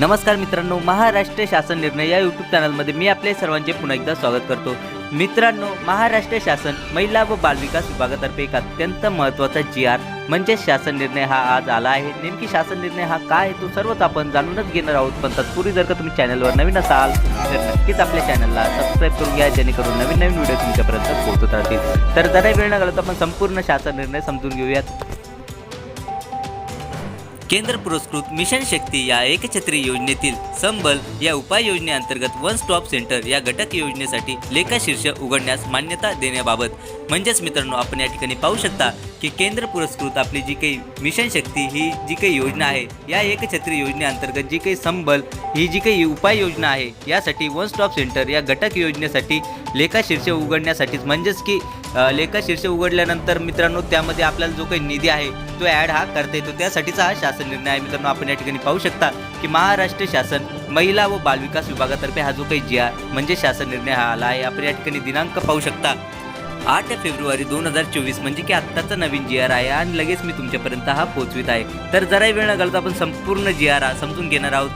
नमस्कार मित्रांनो महाराष्ट्र शासन निर्णय या यूट्यूब चॅनलमध्ये मी आपले सर्वांचे पुन्हा एकदा स्वागत करतो. मित्रांनो महाराष्ट्र शासन महिला व बालविकास विभागातर्फे एक अत्यंत महत्त्वाचा जी आर म्हणजे शासन निर्णय हा आज आला आहे. नेमकी शासन निर्णय हा काय आहे तो सर्वच आपण जाणूनच घेणार आहोत. पण तत्पूर्वी जर का तुम्ही चॅनलवर नवीन असाल तर नक्कीच आपल्या चॅनलला सबस्क्राईब करून घ्या जेणेकरून नवीन नवीन व्हिडिओ तुमच्यापर्यंत पोहोचत राहतील. तर जरा वेळ न घालवता आपण संपूर्ण शासन निर्णय समजून घेऊयात. केंद्र पुरस्कृत मिशन शक्ती या एकछत्री योजनेतील संबल या उपाययोजनेअंतर्गत वन स्टॉप सेंटर या घटक योजनेसाठी लेखा शीर्ष उघडण्यास मान्यता देण्याबाबत. म्हणजेच मित्रांनो आपण या ठिकाणी पाहू शकता की केंद्र पुरस्कृत आपली जी काही मिशन शक्ती ही जी काही योजना आहे या एकछत्री योजनेअंतर्गत जी काही संबल ही जी काही उपाययोजना आहे यासाठी वन स्टॉप सेंटर या घटक योजनेसाठी लेखा शीर्ष उघडण्यासाठीच म्हणजेच की लेखा शीर्ष उघडल्यानंतर मित्रांनो त्यामध्ये आपल्याला जो काही निधी आहे तो ॲड हा करता येतो. त्यासाठीचा हा शासन निर्णय आहे. मित्रांनो आपण या ठिकाणी पाहू शकता की महाराष्ट्र शासन महिला व बालविकास विभागातर्फे हा जो काही जी म्हणजे शासन निर्णय हा आला आहे. आपण या ठिकाणी दिनांक पाहू शकता. आठ फेब्रुवारी दोन हजार चोवीस म्हणजे की आत्ताचा नवीन जी आर आहे आणि लगेच मी तुमच्यापर्यंत हा पोहोचवित आहे. तर जरा वेळ न घालता आपण संपूर्ण जी आर हा समजून घेणार आहोत.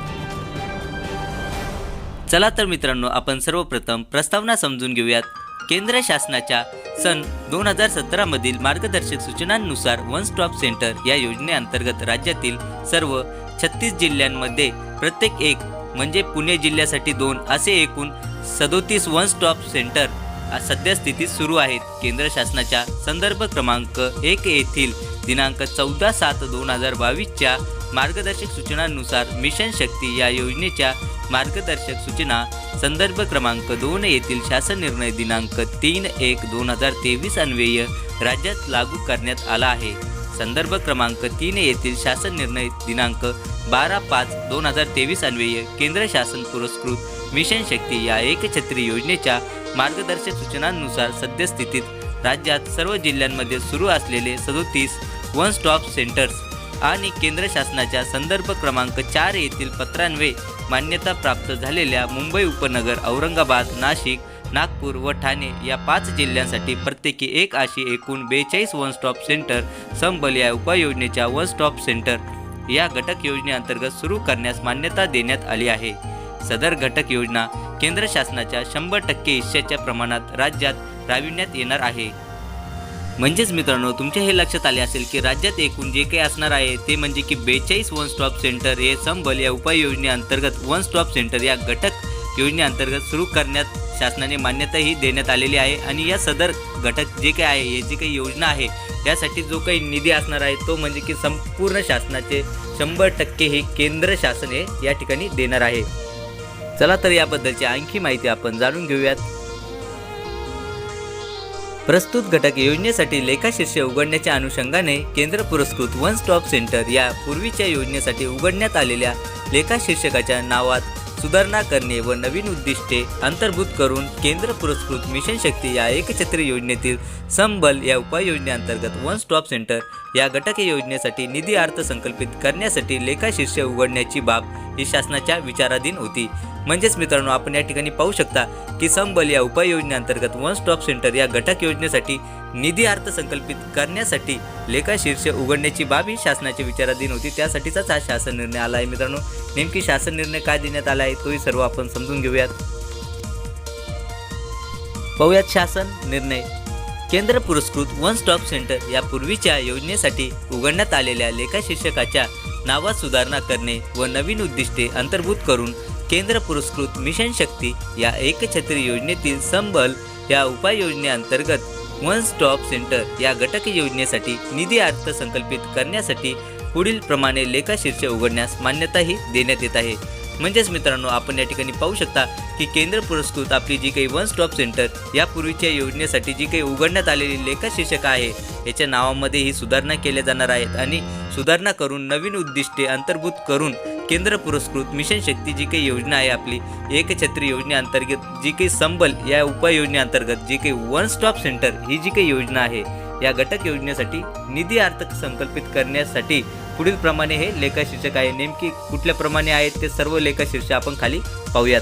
चला तर मित्रांनो आपण सर्वप्रथम प्रस्तावना समजून घेऊयात. केंद्र शासनाच्या सन दोन हजार सतरामधील मार्गदर्शक सूचनांनुसार वन स्टॉप सेंटर या योजनेअंतर्गत राज्यातील सर्व छत्तीस जिल्ह्यांमध्ये प्रत्येक एक म्हणजे पुणे जिल्ह्यासाठी दोन असे एकूण सदोतीस वन स्टॉप सेंटर सद्यस्थितीत सुरू आहेत. केंद्र शासनाच्या संदर्भ क्रमांक एक येथील दिनांक चौदा सात दोन हजार बावीसच्या मार्गदर्शक सूचनांनुसार मिशन शक्ती या योजनेच्या मार्गदर्शक सूचना संदर्भ क्रमांक दोन येथील शासन निर्णय दिनांक तीन एक दोन हजार तेवीस अन्वय राज्यात लागू करण्यात आला आहे. संदर्भ क्रमांक तीन येथील शासन निर्णय दिनांक बारा पाच दोन हजार तेवीस अन्वय केंद्र शासन पुरस्कृत मिशन शक्ती या एकछत्री योजनेच्या मार्गदर्शक सूचनांनुसार सद्यस्थितीत राज्यात सर्व जिल्ह्यांमध्ये सुरू असलेले सदोतीस वन स्टॉप सेंटर्स आणि केंद्र शासनाच्या संदर्भ क्रमांक चार येथील पत्रान्वये मान्यता प्राप्त झालेल्या मुंबई उपनगर औरंगाबाद नाशिक नागपूर व ठाणे या पाच जिल्ह्यांसाठी प्रत्येकी एक अशी एकूण बेचाळीस वन स्टॉप सेंटर संबल या उपाययोजनेच्या वन स्टॉप सेंटर या घटक योजनेअंतर्गत सुरू करण्यास मान्यता देण्यात आली आहे. सदर घटक योजना केंद्र शासनाच्या शंभर टक्के हिश्श्याच्या प्रमाणात राज्यात राबविण्यात येणार आहे. म्हणजेच मित्रांनो तुमच्या हे लक्षात आले असेल की राज्यात एकूण जे काही असणार आहे ते म्हणजे की बेचाळीस वन स्टॉप सेंटर हे संबल या उपाययोजनेअंतर्गत वन स्टॉप सेंटर या घटक योजनेअंतर्गत सुरू करण्यात शासनाने मान्यताही देण्यात आलेली आहे आणि या सदर घटक जे काही आहे हे जी काही योजना आहे यासाठी जो काही निधी असणार आहे तो म्हणजे की संपूर्ण शासनाचे शंभर टक्के हे केंद्र शासन हे या ठिकाणी देणार आहे. चला तर याबद्दलची आणखी माहिती आपण जाणून घेऊयात. प्रस्तुत घटक योजनेसाठी लेखाशीर्ष उघडण्याच्या अनुषंगाने केंद्र पुरस्कृत वन स्टॉप सेंटर या पूर्वीच्या योजनेसाठी उघडण्यात आलेल्या लेखाशीर्षकाच्या नावात सुधारणा करणे व नवीन उद्दिष्टे अंतर्भूत करून केंद्र पुरस्कृत मिशन शक्ती या एकछत्री योजनेतील संबल या उपाययोजनेअंतर्गत वन स्टॉप सेंटर या घटक योजनेसाठी निधी अर्थसंकल्पित करण्यासाठी लेखाशीर्ष उघडण्याची बाब ही शासनाच्या विचाराधीन होती. म्हणजेच मित्रांनो आपण या ठिकाणी पाहू शकता की संबल या उपाययोजनेअंतर्गत वन स्टॉप सेंटर या घटक योजनेसाठी निधी अर्थसंकल्पित करण्यासाठी लेखाशीर्ष उघडण्याची बाब ही शासनाच्या विचाराधीन होती. त्यासाठीचाच हा शासन निर्णय आला आहे मित्रांनो. नेमकी शासन निर्णय काय देण्यात आला आहे तोही सर्व आपण समजून घेऊयात. पाहूयात शासन निर्णय. केंद्र पुरस्कृत वन स्टॉप सेंटर या पूर्वीच्या योजनेसाठी उघडण्यात आलेल्या लेखाशीर्षकाच्या नावात सुधारणा करणे व नवीन उद्दिष्टे अंतर्भूत करून केंद्र पुरस्कृत मिशन शक्ती या एकछत्री योजनेतील संबल या उपाययोजनेअंतर्गत वन स्टॉप सेंटर या घटक योजनेसाठी निधी अर्थसंकल्पित करण्यासाठी पुढील प्रमाणे लेखाशीर्ष उघडण्यास मान्यताही देण्यात येत आहे. म्हणजेच मित्रांनो आपण या ठिकाणी पाहू शकता की केंद्र पुरस्कृत आपली जी काही वन स्टॉप सेंटर यापूर्वीच्या योजनेसाठी जी काही उघडण्यात आलेली लेखाशीर्षक आहे याच्या नावामध्ये ही सुधारणा केल्या जाणार आहेत आणि सुधारणा करून नवीन उद्दिष्टे अंतर्भूत करून केंद्र पुरस्कृत मिशन शक्ती जी काही योजना आहे आपली एकछत्री योजनेअंतर्गत जी काही संबल या उपाययोजनेअंतर्गत जी काही वन स्टॉप सेंटर ही जी काही योजना आहे. या घटक योजनेसाठी निधी अर्थसंकल्पित करण्यासाठी पुढील प्रमाणे हे लेखाशीर्षक आहे. नेमकी कुठल्या प्रमाणे आहेत ते सर्व लेखाशीर्षक आपण खाली पाहूयात.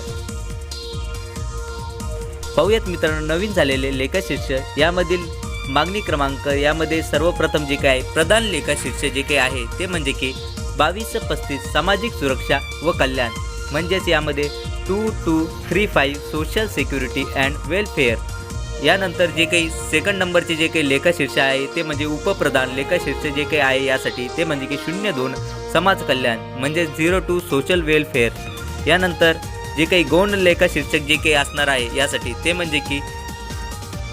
पाहूयात मित्रांनो नवीन झालेले लेखाशीर्ष यामधील मागणी क्रमांक यामध्ये सर्वप्रथम जे काय आहे, प्रधान लेखाशीर्ष जे काही आहे ते म्हणजे की बावीस पस्तीस सामाजिक सुरक्षा व कल्याण. म्हणजेच यामध्ये two two three five social security and welfare यानंतर जे काही सेकंड नंबरचे जे काही लेखाशीर्ष आहे ते म्हणजे उपप्रधान लेखाशीर्ष जे काही आहे यासाठी ते म्हणजे की शून्य दोन समाज कल्याण. म्हणजे झिरो टू सोशल वेलफेअर यानंतर जे काही गौण लेखाशीर्षक जे काही असणार आहे यासाठी ते म्हणजे की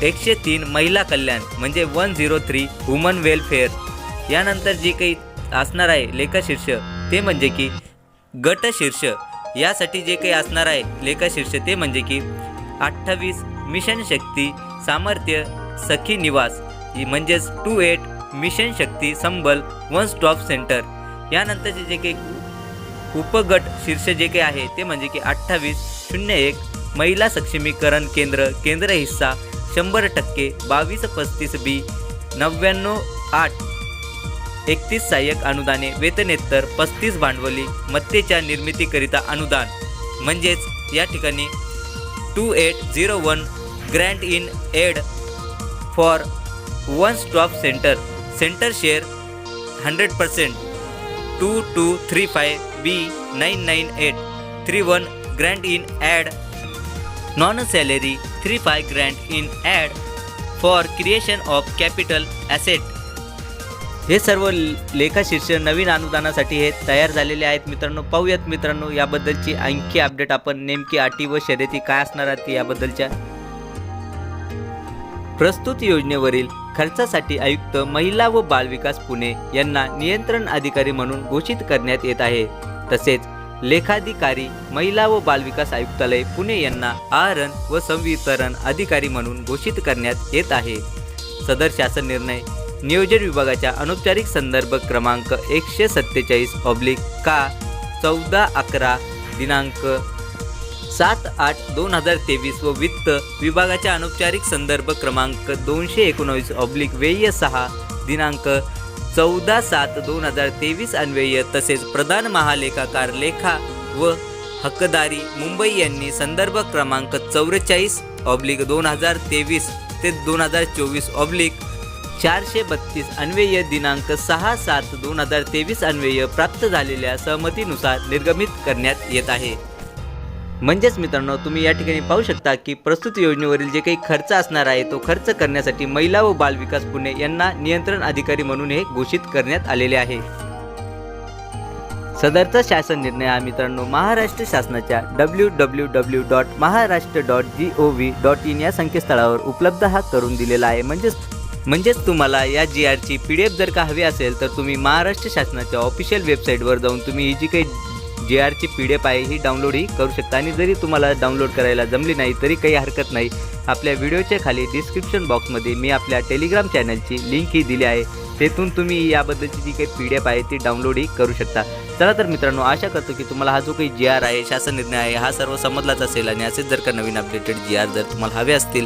एकशे तीन महिला कल्याण म्हणजे one zero three woman welfare. यानंतर जे काही असणार आहे लेखाशीर्ष ते म्हणजे की गटशीर्ष. यासाठी जे काही असणार आहे लेखाशीर्ष ते म्हणजे की अठ्ठावीस मिशन शक्ती सामर्थ्य सखी निवास. म्हणजेच two eight mission Shakti Sambal one stop centre. यानंतरचे जे काही उपगट शीर्ष जे काही आहे ते म्हणजे की अठ्ठावीस शून्य एक महिला सक्षमीकरण केंद्र केंद्र हिस्सा शंभर टक्के बावीस पस्तीस बी नव्याण्णव आठ एकतीस सहाय्यक अनुदाने वेतनेत्तर पस्तीस भांडवली मत्तेच्या निर्मितीकरिता अनुदान. म्हणजेच या ठिकाणी two eight zero one grant in aid for one stop centre centre share hundred percent two two three five B nine nine eight three one grant in aid non salary three five grant in aid for creation of capital asset हे सर्व लेखाशीर्ष नवीन अनुदानासाठी हे तयार झालेले आहेत. मित्रांनो पाहूयात मित्रांनो याबद्दलची आणखी अपडेट आपण नेमकी अटी व शर्यती काय असणार आहेत याबद्दलच्या. प्रस्तुत योजनेवरील खर्चासाठी आयुक्त महिला व बालविकास पुणे यांना नियंत्रण अधिकारी म्हणून घोषित करण्यात येत आहे. तसेच लेखाधिकारी महिला व बालविकास आयुक्तालय पुणे यांना आहरण व संवितरण अधिकारी म्हणून घोषित करण्यात येत आहे. सदर शासन निर्णय नियोजन विभागाच्या अनौपचारिक संदर्भ क्रमांक एकशे सत्तेचाळीस ऑब्लिक का चौदा अकरा दिनांक सात आठ दोन हजार तेवीस व वित्त विभागाच्या अनौपचारिक संदर्भ क्रमांक दोनशे एकोणावीस ऑब्लिक वेय सहा दिनांक चौदा सात दोन हजार तेवीस अन्वय तसेच प्रधान महालेखाकार लेखा व हक्कदारी मुंबई यांनी संदर्भ क्रमांक चौवेचाळीस ऑब्लिक दोन हजार तेवीस ते दोन हजार चोवीस ऑब्लिक चारशे बत्तीस अन्वय दिनांक सहा सात दोन हजार तेवीस अन्वय प्राप्त झालेल्या सहमतीनुसार निर्गमित करण्यात येत आहे. म्हणजेच मित्रांनो तुम्ही या ठिकाणी पाहू शकता की प्रस्तुत योजनेवरील जे काही खर्च असणार आहे तो खर्च करण्यासाठी महिला व बालविकास पुणे यांना नियंत्रण अधिकारी म्हणून हे घोषित करण्यात आलेले आहे. सदरचा शासन निर्णय हा मित्रांनो महाराष्ट्र शासनाच्या W W W dot Maharashtra dot G O V dot in या संकेतस्थळावर उपलब्ध हा करून दिलेला आहे. म्हणजेच म्हणजेच तुम्हाला या जी आरची पी डी एफ जर का हवी असेल तर तुम्ही महाराष्ट्र शासनाच्या ऑफिशियल वेबसाईटवर जाऊन तुम्ही ही जी काही जी आरची पी डी एफ आहे ही डाउनलोडही करू शकता. आणि जरी तुम्हाला डाउनलोड करायला जमली नाही तरी काही हरकत नाही. आपल्या व्हिडिओच्या खाली डिस्क्रिप्शन बॉक्समध्ये मी आपल्या टेलिग्राम चॅनलची लिंकही दिली आहे. तेथून तुम्ही याबद्दलची जी काही पी डी एफ आहे ती डाउनलोडही करू शकता. चला तर मित्रांनो आशा करतो की तुम्हाला हा जो काही जी आर आहे शासन निर्णय आहे हा सर्व समजलाच असेल. आणि असेच जर का नवीन अपडेटेड जी आर जर तुम्हाला हवे असतील